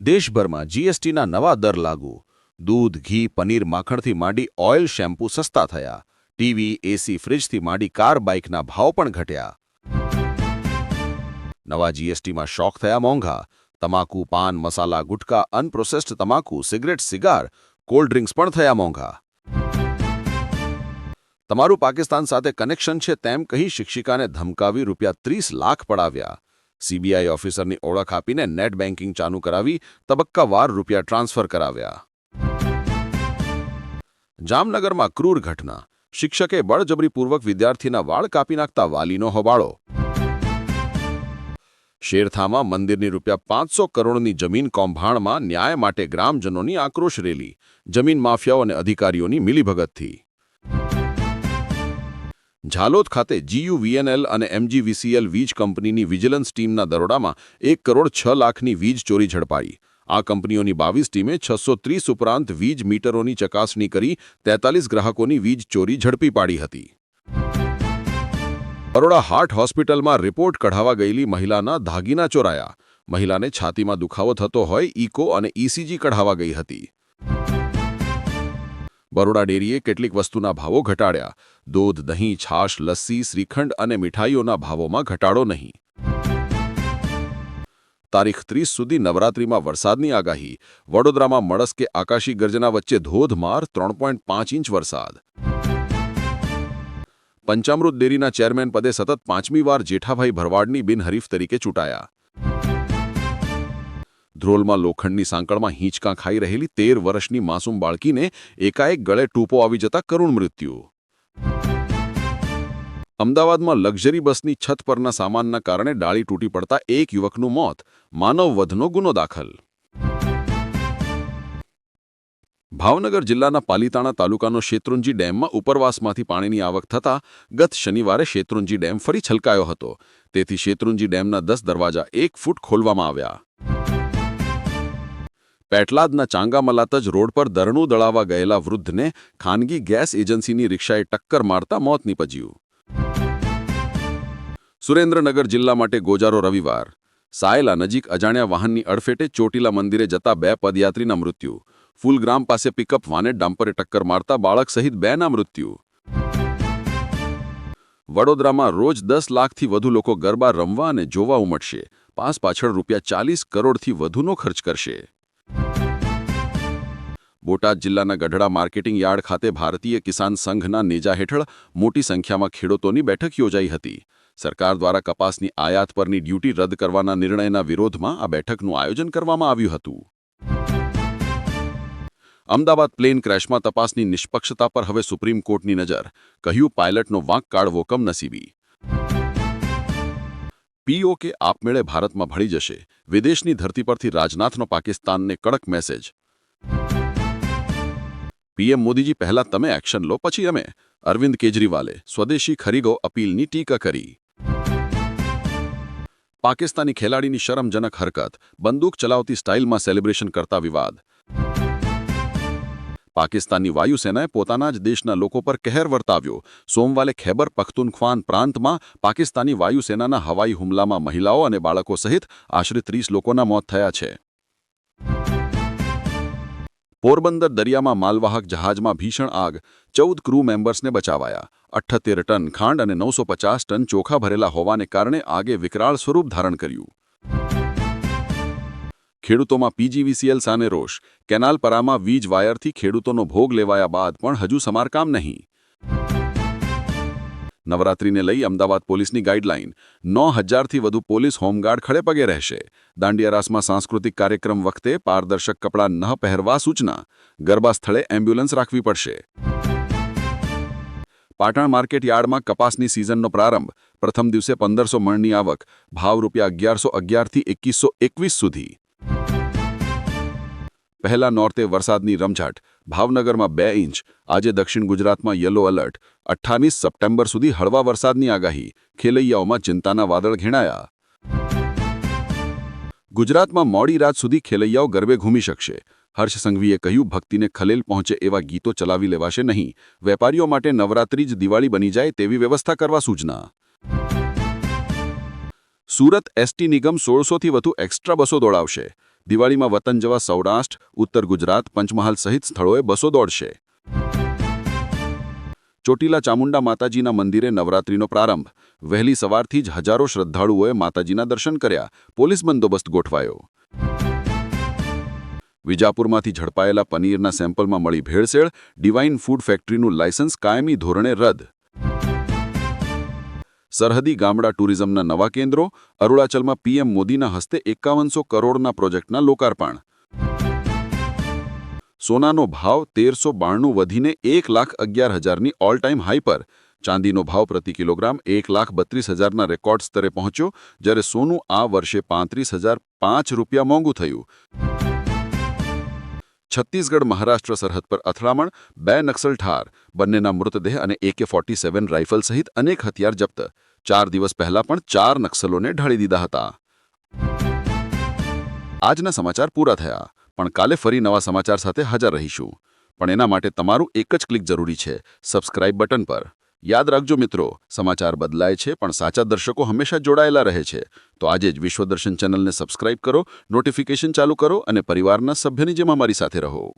દેશભરમાં જીએસટીના નવા દર લાગુ. દૂધ, ઘી, પનીર માખણથી માંડી ઓઇલ, શેમ્પૂ સસ્તા થયા. ટીવી, એસી, ફ્રિજથી માંડી કાર બાઇકના ભાવ પણ ઘટ્યા. નવા જીએસટીમાં શોખ થયા મોંઘા. તમાકુ, પાન, મસાલા, ગુટકા, અનપ્રોસેસ્ડ તમાકુ, સિગરેટ, સિગાર, કોલ્ડ ડ્રિંક્સ પણ થયા મોંઘા. તમારું પાકિસ્તાન સાથે કનેક્શન છે તેમ કહી શિક્ષિકાને ધમકાવી રૂપિયા ત્રીસ લાખ પડાવ્યા. સીબીઆઈ ઓફિસરની ઓળખ આપીને નેટ બેન્કિંગ ચાલુ કરાવી તબક્કાવાર રૂપિયા ટ્રાન્સફર કરાવ્યા. જામનગરમાં ક્રૂર ઘટના. શિક્ષકે બળજબરીપૂર્વક વિદ્યાર્થીના વાળ કાપી નાખતા વાલીનો હોબાળો. શેરથામાં મંદિરની રૂપિયા પાંચસો કરોડની જમીન કૌભાંડમાં ન્યાય માટે ગ્રામજનોની આક્રોશ રેલી. જમીન માફિયાઓ અને અધિકારીઓની મિલીભગતથી. ઝાલોદ ખાતે જીયુવીએનએલ અને એમજીવીસીએલ વીજ કંપનીની વિજિલન્સ ટીમના દરોડામાં એક કરોડ છ લાખની વીજ ચોરી ઝડપાઈ. આ કંપનીઓની બાવીસ ટીમે છસો ત્રીસ ઉપરાંત વીજ મીટરોની ચકાસણી કરી તેતાલીસ ગ્રાહકોની વીજ ચોરી ઝડપી પાડી હતી. બરોડા હાર્ટ હોસ્પિટલમાં રિપોર્ટ કઢાવા ગયેલી મહિલાના દાગીના ચોરાયા. મહિલાને છાતીમાં દુખાવો થતો હોય, ઇકો અને ઇસીજી કઢાવા ગઈ હતી. બરોડા ડેરીએ કેટલીક વસ્તુના ભાવો ઘટાડ્યા. દૂધ, દહીં, છાશ, લસ્સી, શ્રીખંડ અને મીઠાઈઓના ભાવોમાં ઘટાડો નહીં. તારીખ ત્રીસ સુધી નવરાત્રિમાં વરસાદની આગાહી. વડોદરામાં મળસ કે આકાશી ગર્જના વચ્ચે ધોધમાર ત્રણ ઇંચ વરસાદ. પંચામૃત ડેરીના ચેરમેન પદે સતત પાંચમી વાર જેઠાભાઈ ભરવાડની બિનહરીફ તરીકે ચૂંટાયા. ધ્રોલમાં લોખંડની સાંકળમાં હિંચકા ખાઈ રહેલી તેર વર્ષની માસૂમ બાળકીને એકાએક ગળે ટૂંપો આવી જતા કરુણ મૃત્યુ. અમદાવાદમાં લક્ઝરી બસની છત પરના સામાનના કારણે ડાળી તૂટી પડતા એક યુવકનું મોત. માનવ વધનો ગુનો દાખલ. ભાવનગર જિલ્લાના પાલીતાણા તાલુકાનો શેત્રુંજી ડેમમાં ઉપરવાસમાંથી પાણીની આવક થતાં ગત શનિવારે શેત્રુંજી ડેમ ફરી છલકાયો હતો. તેથી શેત્રુંજી ડેમના દસ દરવાજા એક ફૂટ ખોલવામાં આવ્યા. પેટલાદના ચાંગામલાત જ રોડ પર દરણું દળાવા ગયેલા વૃદ્ધને ખાનગી ગેસ એજન્સીની રિક્ષાએ ટક્કર મારતા મોત નીપજ્યું. સુરેન્દ્રનગર જિલ્લા માટે ગોજારો રવિવાર. સાયલા નજીક અજાણ્યા વાહનની અડફેટે ચોટીલા મંદિરે જતા બે પદયાત્રીના મૃત્યુ. ફૂલગ્રામ પાસે પિકઅપ વાને ડમ્પરે ટક્કર મારતા બાળક સહિત બેના મૃત્યુ. વડોદરામાં રોજ દસ લાખથી વધુ લોકો ગરબા રમવા અને જોવા ઉમટશે. પાસ પાછળ રૂપિયા ચાલીસ કરોડથી વધુનો ખર્ચ કરશે. બોટાદ જિલ્લાના ગઢડા માર્કેટિંગ યાર્ડ ખાતે ભારતીય કિસાન સંઘના નેજા હેઠળ મોટી સંખ્યામાં ખેડૂતોની બેઠક યોજાઈ હતી. સરકાર દ્વારા કપાસની આયાત પરની ડ્યુટી રદ કરવાના નિર્ણયના વિરોધમાં આ બેઠકનું આયોજન કરવામાં આવ્યું હતું. અમદાવાદ પ્લેન ક્રેશમાં તપાસની નિષ્પક્ષતા પર હવે સુપ્રીમ કોર્ટની નજર, કહ્યું પાયલટનો વાંક કાઢવો કમનસીબી પીઓકે આપમેળે ભારતમાં ભળી જશે. વિદેશની ધરતી પરથી રાજનાથનો પાકિસ્તાનને કડક મેસેજ પીએમ મોદીજી, પહેલા તમે એક્શન લો, પછી અમે. અરવિંદ કેજરીવાલે, સ્વદેશી ખરીગો અપીલની ટીકા કરી. પાકિસ્તાની ખેલાડીની શરમજનક હરકત. બંદૂક ચલાવતી સ્ટાઇલમાં સેલિબ્રેશન કરતા વિવાદ. પાકિસ્તાનની વાયુસેનાએ પોતાના જ દેશના લોકો પર કહેર વર્તાવ્યો. સોમવારે ખૈબર પખ્તુનખ્વાન પ્રાંતમાં પાકિસ્તાની વાયુસેનાના હવાઈ હુમલામાં મહિલાઓ અને બાળકો સહિત આશરે ત્રીસ લોકોના મોત થયા છે. પોરબંદર દરિયામાં માલવાહક જહાજમાં ભીષણ આગ. ચૌદ ક્રૂ મેમ્બર્સને બચાવાયા. અઠ્ઠતેર ટન ખાંડ અને નવસો ટન ચોખા ભરેલા હોવાને કારણે આગે વિકરાળ સ્વરૂપ ધારણ કર્યું. ખેડૂતોમાં પીજીવીસીએલ સામે રોષ. કેનાલપરામાં વીજ વાયરથી ખેડૂતોનો ભોગ લેવાયા બાદ પણ હજુ સમારકામ નહીં. નવરાત્રીને લઈ અમદાવાદ પોલીસની ગાઈડલાઈન. નો હજારથી વધુ પોલીસ હોમગાર્ડ ખડેપગે રહેશે. દાંડિયારાસમાં સાંસ્કૃતિક કાર્યક્રમ વખતે પારદર્શક કપડાં ન પહેરવા સૂચના. ગરબા સ્થળે એમ્બ્યુલન્સ રાખવી પડશે. પાટણ માર્કેટ યાર્ડમાં કપાસની સિઝનનો પ્રારંભ. પ્રથમ દિવસે પંદરસો મણની આવક. ભાવ રૂપિયા અગિયારસો અગિયારથી એકવીસો એકવીસ સુધી. પહેલા નોર્તે વરસાદની રમઝાટ, ભાવનગરમાં બે ઇંચ, આજે દક્ષિણ ગુજરાતમાં યલો એલર્ટ. અઠ્ઠાવીસ સપ્ટેમ્બર સુધી હળવા વરસાદની આગાહી. ખેલૈયાઓમાં ચિંતાના વાદળ ઘેણાયા. ગુજરાતમાં મોડી રાત સુધી ખેલૈયાઓ ગરબે ઘૂમી શકશે. હર્ષ સંઘવીએ કહ્યું, ભક્તિને ખલેલ પહોંચે એવા ગીતો ચલાવી લેવાશે નહીં. વેપારીઓ માટે નવરાત્રી જ દિવાળી બની જાય તેવી વ્યવસ્થા કરવા સૂચના. સુરત એસટી નિગમ સોળસોથી વધુ એક્સ્ટ્રા બસો દોડાવશે. દિવાળીમાં વતન જવા સૌરાષ્ટ્ર, ઉત્તર ગુજરાત, પંચમહાલ સહિત સ્થળોએ બસો દોડશે. ચોટીલા ચામુંડા માતાજીના મંદિરે નવરાત્રીનો પ્રારંભ. વહેલી સવારથી જ હજારો શ્રદ્ધાળુઓએ માતાજીના દર્શન કર્યા. પોલીસ બંદોબસ્ત ગોઠવાયો. વિજાપુરમાંથી ઝડપાયેલા પનીરના સેમ્પલમાં મળી ભેળસેળ. ડિવાઇન ફૂડ ફેક્ટરીનું લાયસન્સ કાયમી ધોરણે રદ. સરહદી ગામડા ટુરિઝમના નવા કેન્દ્રો, અરુણાચલમાં પીએમ મોદીના હસ્તે એકાવનસો કરોડના પ્રોજેક્ટના લોકાર્પણ. સોનાનો ભાવ તેરસો બાણું વધીને એક લાખ અગિયાર હજારની ઓલ ટાઈમ હાઈ પર. ચાંદીનો ભાવ પ્રતિ કિલોગ્રામ એક લાખ બત્રીસ હજારના રેકોર્ડ સ્તરે પહોંચ્યો, જ્યારે સોનું આ વર્ષે પાંત્રીસ હજાર પાંચ રૂપિયા મોંઘું થયું. છત્તીસગઢ મહારાષ્ટ્ર સરહદ પર અથડામણ, બે નક્સલ ઠાર, બંનેના મૃતદેહ અને એકે ફોર્ટી સેવન રાઇફલ સહિત અનેક હથિયાર જપ્ત. ચાર દિવસ પહેલા પણ ચાર નક્સલોને ઢાળી દીધા હતા. આજના સમાચાર પૂરા થયા, પણ કાલે ફરી નવા સમાચાર સાથે હાજર રહીશું. પણ એના માટે તમારું એક જ ક્લિક જરૂરી છે, સબસ્ક્રાઇબ બટન પર. યાદ રાખજો મિત્રો, સમાચાર બદલાય છે, પણ સાચા દર્શકો હંમેશા જોડાયેલા રહે છે. તો આજે જ વિશ્વદર્શન ચેનલને સબસ્ક્રાઇબ કરો નોટિફિકેશન ચાલુ કરો અને પરિવારના સભ્યની જેમ અમારી સાથે રહો.